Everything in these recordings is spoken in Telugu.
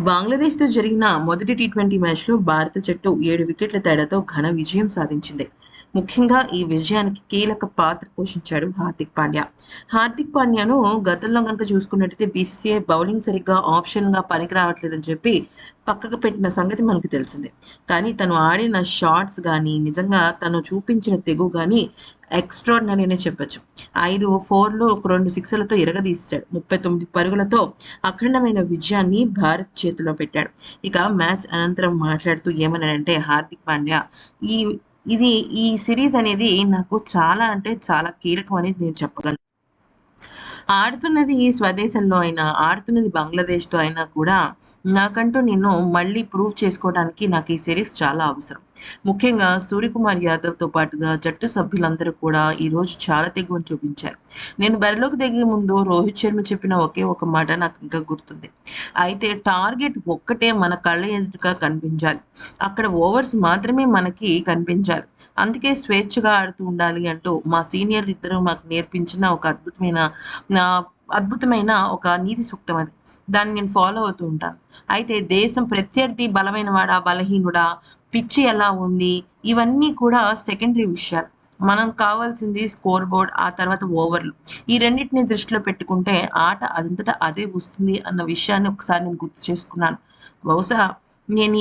బంగ్లాదేశ్తో జరిగిన మొదటి టీ ట్వంటీ మ్యాచ్లో భారత జట్టు ఏడు వికెట్ల తేడాతో ఘన విజయం సాధించింది. ముఖ్యంగా ఈ విజయానికి కీలక పాత్ర పోషించాడు హార్దిక్ పాండ్యా. హార్దిక్ పాండ్యాను గతంలో కనుక చూసుకున్నట్టయితే బీసీసీఐ బౌలింగ్ సరిగ్గా ఆప్షన్గా పనికి రావట్లేదని చెప్పి పక్కకు పెట్టిన సంగతి మనకు తెలిసిందే. కానీ తను ఆడిన షార్ట్స్ కానీ నిజంగా తను చూపించిన తెగు కానీ ఎక్స్ట్రాడినరీ అనే చెప్పొచ్చు. ఐదు ఫోర్లు ఒక రెండు సిక్స్లతో ఇరగదీశాడు. ముప్పై తొమ్మిది పరుగులతో అఖండమైన విజయాన్ని భారత్ చేతిలో పెట్టాడు. ఇక మ్యాచ్ అనంతరం మాట్లాడుతూ ఏమన్నాడంటే హార్దిక్ పాండ్యా ఈ ఇది ఈ సిరీస్ అనేది నాకు చాలా అంటే చాలా కీలకం అనేది నేను చెప్పగలను. ఆడుతున్నది స్వదేశంలో అయినా ఆడుతున్నది బంగ్లాదేశ్తో అయినా కూడా నాకంటూ నేను మళ్ళీ ప్రూవ్ చేసుకోవడానికి నాకు ఈ సిరీస్ చాలా అవసరం. ముఖ్యంగా సూర్యకుమార్ యాదవ్తో పాటుగా జట్టు సభ్యులందరూ కూడా ఈరోజు చాలా తెగువని చూపించారు. నేను బరిలోకి దిగే ముందు రోహిత్ శర్మ చెప్పిన ఒకే ఒక మాట నాకు ఇంకా గుర్తుంది. అయితే టార్గెట్ ఒక్కటే మన కళ్ళ ఎదురుగా కనిపించాలి. అక్కడ ఓవర్స్ మాత్రమే మనకి కనిపించాలి. అందుకే స్వేచ్ఛగా ఆడుతూ ఉండాలి అంటూ మా సీనియర్ ఇద్దరు మాకు నేర్పించిన ఒక అద్భుతమైన అద్భుతమైన ఒక నీతి సూక్తం అది. దాన్ని నేను ఫాలో అవుతూ ఉంటాను అయితే దేశం ప్రత్యర్థి బలమైన వాడా బలహీనుడా? పిచ్చి ఎలా ఉంది? ఇవన్నీ కూడా సెకండరీ విషయాలు. మనం కావాల్సింది స్కోర్ బోర్డ్ ఆ తర్వాత ఓవర్లు ఈ రెండింటిని దృష్టిలో పెట్టుకుంటే ఆట అదంతటా అదే వస్తుంది అన్న విషయాన్ని ఒకసారి నేను గుర్తు చేసుకున్నాను. బహుశా నేను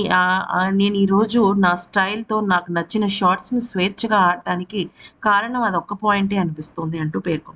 నేను ఈరోజు నా స్టైల్తో నాకు నచ్చిన షార్ట్స్ని స్వేచ్ఛగా ఆడటానికి కారణం అది ఒక్క పాయింటే అనిపిస్తుంది అంటూ పేర్కొన్నాడు